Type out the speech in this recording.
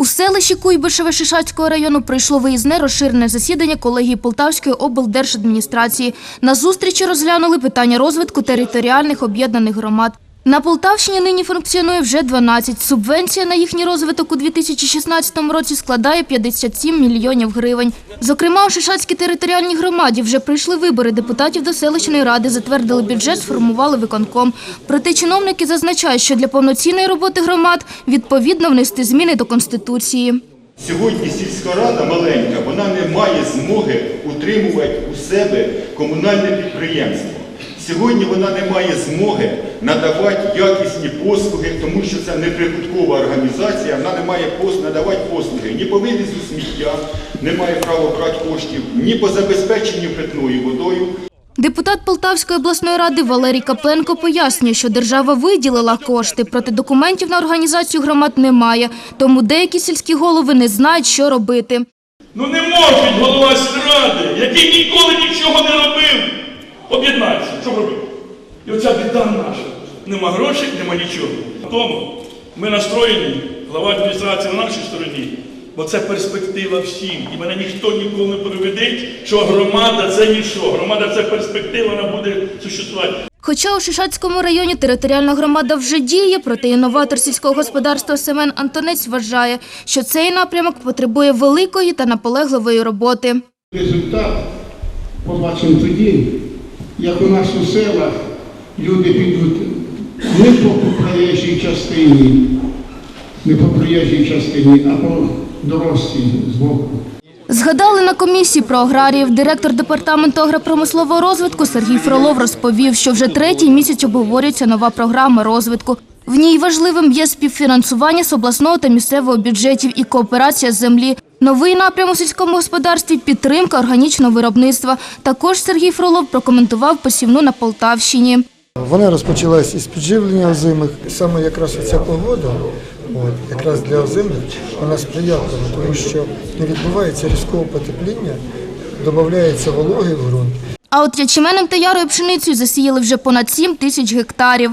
У селищі Куйбишеве Шишацького району пройшло виїзне розширене засідання колегії Полтавської облдержадміністрації. На зустрічі розглянули питання розвитку територіальних об'єднаних громад. На Полтавщині нині функціонує вже 12. Субвенція на їхній розвиток у 2016 році складає 57 мільйонів гривень. Зокрема, у Шишацькій територіальній громаді вже прийшли вибори депутатів до селищної ради, затвердили бюджет, сформували виконком. Проте чиновники зазначають, що для повноцінної роботи громад відповідно внести зміни до Конституції. Сьогодні сільська рада маленька, вона не має змоги утримувати у себе комунальне підприємство. Сьогодні вона не має змоги надавати якісні послуги, тому що це неприбуткова організація, вона не має пос- надавати послуги ні по вивізу сміття, не має права брати коштів, ні по забезпеченню питною водою. Депутат Полтавської обласної ради Валерій Капленко пояснює, що держава виділила кошти, проте документів на організацію громад немає, тому деякі сільські голови не знають, що робити. Ну не може голова сільради, який ніколи нічого не робив, об'єднатися. Що робити? І оця біда наша. Нема грошей, нема нічого. Тому ми настроєні, глава адміністрації на нашій стороні, бо це перспектива всім. І мене ніхто ніколи не переведить, що громада це нічого. Громада це перспектива, вона буде существувати. Хоча у Шишацькому районі територіальна громада вже діє, проте інноватор сільського господарства Семен Антонець вважає, що цей напрямок потребує великої та наполегливої роботи. Результат побачимо тоді, як у нас у селах люди підуть не по проїжджій частині, не по проїжджій частині, а по з боку. Згадали на комісії про аграріїв. Директор департаменту агропромислового розвитку Сергій Фролов розповів, що вже третій місяць обговорюється нова програма розвитку. В ній важливим є співфінансування з обласного та місцевого бюджетів і кооперація з землі. Новий напрям у сільському господарстві підтримка органічного виробництва. Також Сергій Фролов прокоментував посівну на Полтавщині. Вона розпочалась із підживлення озимих. Саме якраз ця погода, от, якраз для озимих, вона сприятлива, тому що не відбувається різкого потепління, додається вологи в ґрунт. А от ячменем та ярою пшеницею засіяли вже понад 7 тисяч гектарів.